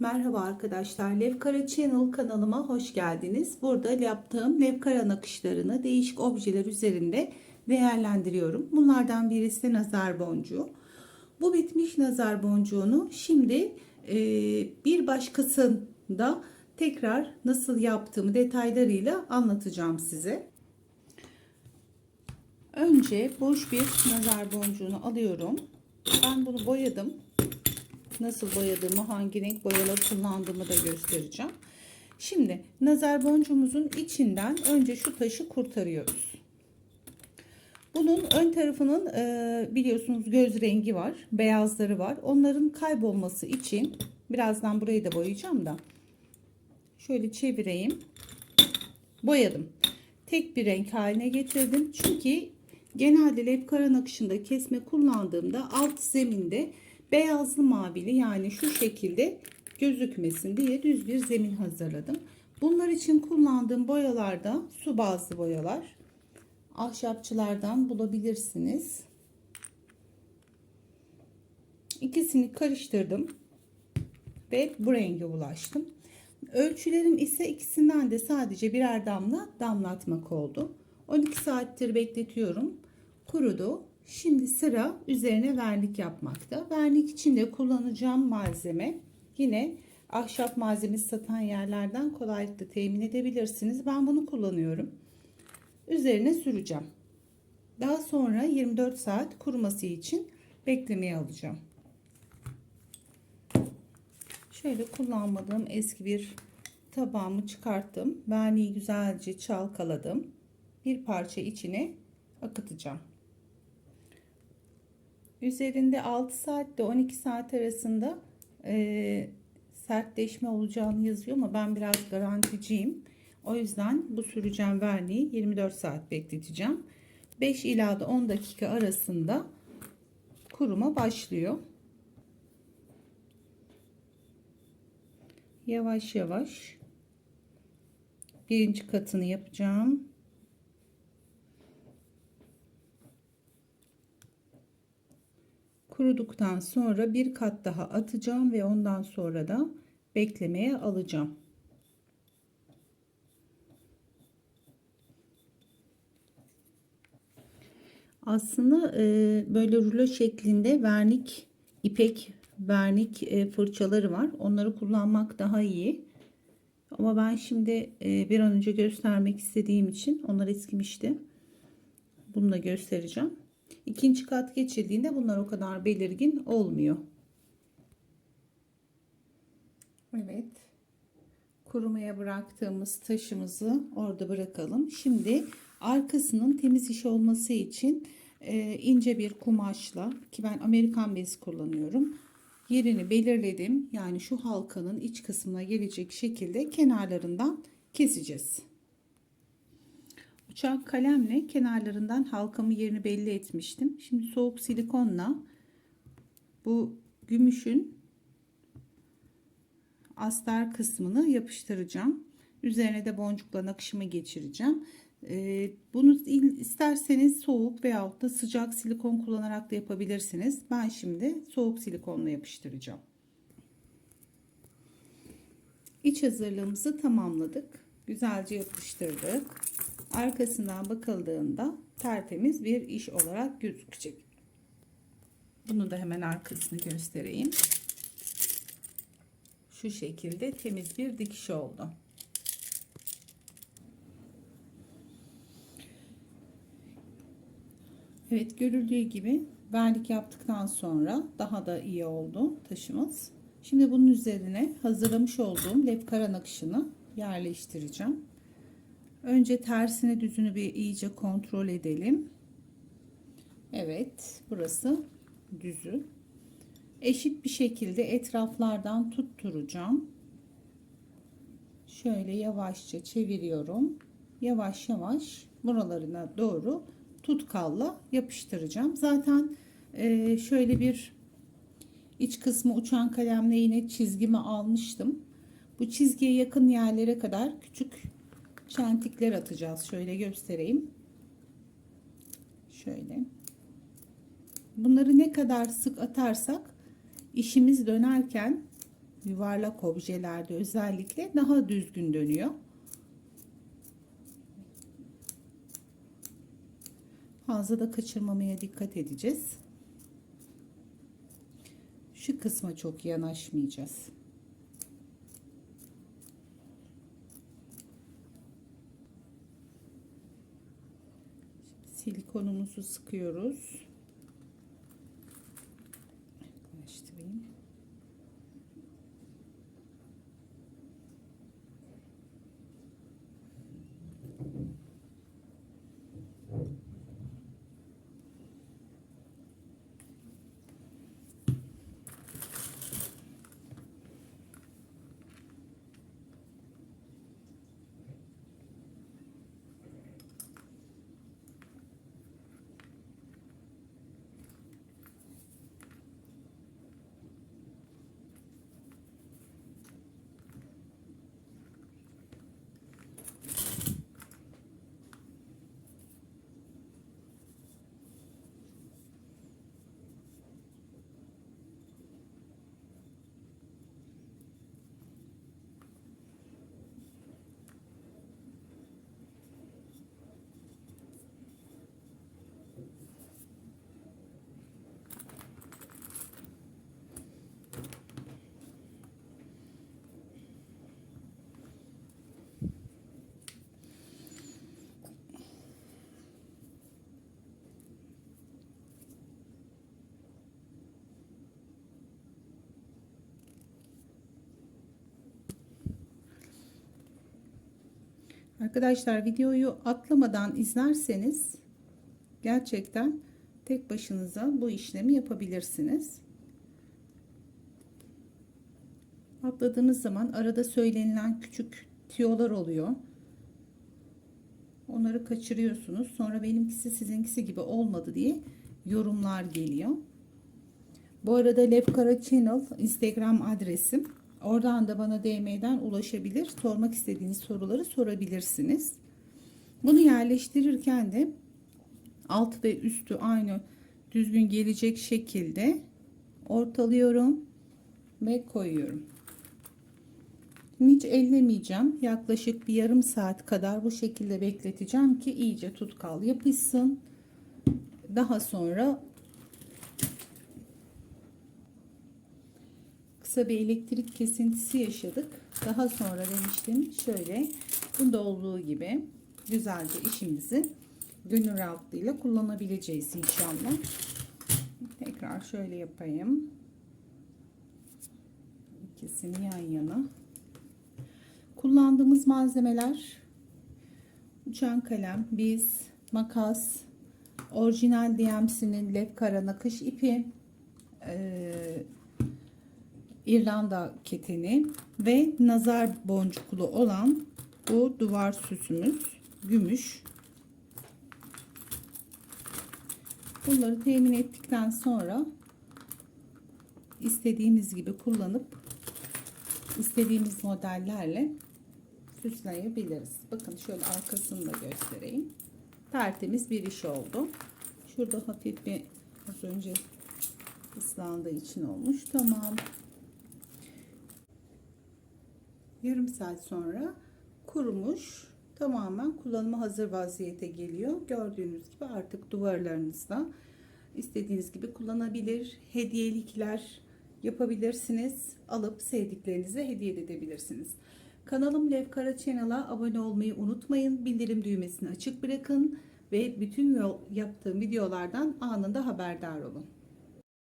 Merhaba arkadaşlar. Levkara Channel kanalıma hoş geldiniz. Burada yaptığım levkara nakışlarını değişik objeler üzerinde değerlendiriyorum. Bunlardan birisi nazar boncuğu. Bu bitmiş nazar boncuğunu şimdi e, bir başkasında tekrar nasıl yaptığımı detaylarıyla anlatacağım size. Önce boş bir nazar boncuğunu alıyorum. Ben bunu boyadım nasıl boyadığımı, hangi renk boyalar kullandığımı da göstereceğim. Şimdi nazar boncuğumuzun içinden önce şu taşı kurtarıyoruz. Bunun ön tarafının e, biliyorsunuz göz rengi var, beyazları var. Onların kaybolması için birazdan burayı da boyayacağım da. Şöyle çevireyim. Boyadım. Tek bir renk haline getirdim. Çünkü genelde lepkara nakışında kesme kullandığımda alt zeminde beyazlı mavili yani şu şekilde gözükmesin diye düz bir zemin hazırladım. Bunlar için kullandığım boyalar da su bazlı boyalar. Ahşapçılardan bulabilirsiniz. İkisini karıştırdım ve bu renge ulaştım. Ölçülerim ise ikisinden de sadece birer damla damlatmak oldu. 12 saattir bekletiyorum. Kurudu. Şimdi sıra üzerine vernik yapmakta. Vernik için de kullanacağım malzeme yine ahşap malzemesi satan yerlerden kolaylıkla temin edebilirsiniz. Ben bunu kullanıyorum. Üzerine süreceğim. Daha sonra 24 saat kuruması için beklemeye alacağım. Şöyle kullanmadığım eski bir tabağımı çıkarttım. Verniği güzelce çalkaladım. Bir parça içine akıtacağım. Üzerinde 6 saat ile 12 saat arasında e, sertleşme olacağını yazıyor ama ben biraz garanticiyim. O yüzden bu süreceğim verniği 24 saat bekleteceğim. 5 ila da 10 dakika arasında kuruma başlıyor. Yavaş yavaş birinci katını yapacağım. Kuruduktan sonra bir kat daha atacağım ve ondan sonra da beklemeye alacağım. Aslında e, böyle rulo şeklinde vernik ipek vernik e, fırçaları var. Onları kullanmak daha iyi. Ama ben şimdi e, bir an önce göstermek istediğim için onlar eskimişti. Bunu da göstereceğim. İkinci kat geçildiğinde bunlar o kadar belirgin olmuyor. Evet. Kurumaya bıraktığımız taşımızı orada bırakalım. Şimdi arkasının temiz iş olması için e, ince bir kumaşla ki ben Amerikan bezi kullanıyorum. Yerini belirledim. Yani şu halkanın iç kısmına gelecek şekilde kenarlarından keseceğiz. Uçak kalemle kenarlarından halkamı yerini belli etmiştim. Şimdi soğuk silikonla bu gümüşün astar kısmını yapıştıracağım. Üzerine de boncukla nakışımı geçireceğim. Ee, bunu isterseniz soğuk veyahut da sıcak silikon kullanarak da yapabilirsiniz. Ben şimdi soğuk silikonla yapıştıracağım. İç hazırlığımızı tamamladık. Güzelce yapıştırdık arkasından bakıldığında tertemiz bir iş olarak gözükecek. Bunu da hemen arkasını göstereyim. Şu şekilde temiz bir dikiş oldu. Evet görüldüğü gibi vernik yaptıktan sonra daha da iyi oldu taşımız. Şimdi bunun üzerine hazırlamış olduğum lepkara nakışını yerleştireceğim. Önce tersini düzünü bir iyice kontrol edelim. Evet burası düzü. Eşit bir şekilde etraflardan tutturacağım. Şöyle yavaşça çeviriyorum. Yavaş yavaş buralarına doğru tutkalla yapıştıracağım. Zaten e, şöyle bir iç kısmı uçan kalemle yine çizgimi almıştım. Bu çizgiye yakın yerlere kadar küçük çentikler atacağız. Şöyle göstereyim. Şöyle. Bunları ne kadar sık atarsak işimiz dönerken yuvarlak objelerde özellikle daha düzgün dönüyor. Fazla da kaçırmamaya dikkat edeceğiz. Şu kısma çok yanaşmayacağız. Silikonumuzu sıkıyoruz. Arkadaşlar videoyu atlamadan izlerseniz gerçekten tek başınıza bu işlemi yapabilirsiniz. Atladığınız zaman arada söylenilen küçük tiyolar oluyor. Onları kaçırıyorsunuz. Sonra benimkisi sizinkisi gibi olmadı diye yorumlar geliyor. Bu arada Lefkara Channel Instagram adresim. Oradan da bana DM'den ulaşabilir. Sormak istediğiniz soruları sorabilirsiniz. Bunu yerleştirirken de alt ve üstü aynı düzgün gelecek şekilde ortalıyorum ve koyuyorum. Hiç ellemeyeceğim. Yaklaşık bir yarım saat kadar bu şekilde bekleteceğim ki iyice tutkal yapışsın. Daha sonra kısa bir elektrik kesintisi yaşadık. Daha sonra demiştim şöyle bunda olduğu gibi güzelce işimizi gönül rahatlığıyla kullanabileceğiz inşallah. Tekrar şöyle yapayım. İkisini yan yana. Kullandığımız malzemeler uçan kalem, biz, makas, orijinal DMC'nin lefkara nakış ipi, ee, İrlanda keteni ve nazar boncuklu olan bu duvar süsümüz gümüş. Bunları temin ettikten sonra istediğimiz gibi kullanıp istediğimiz modellerle süsleyebiliriz. Bakın şöyle arkasını da göstereyim. Tertemiz bir iş oldu. Şurada hafif bir az önce ıslandığı için olmuş. Tamam. Yarım saat sonra kurumuş. Tamamen kullanıma hazır vaziyete geliyor. Gördüğünüz gibi artık duvarlarınızda istediğiniz gibi kullanabilir. Hediyelikler yapabilirsiniz. Alıp sevdiklerinize hediye edebilirsiniz. Kanalım Levkara Channel'a abone olmayı unutmayın. Bildirim düğmesini açık bırakın ve bütün yaptığım videolardan anında haberdar olun.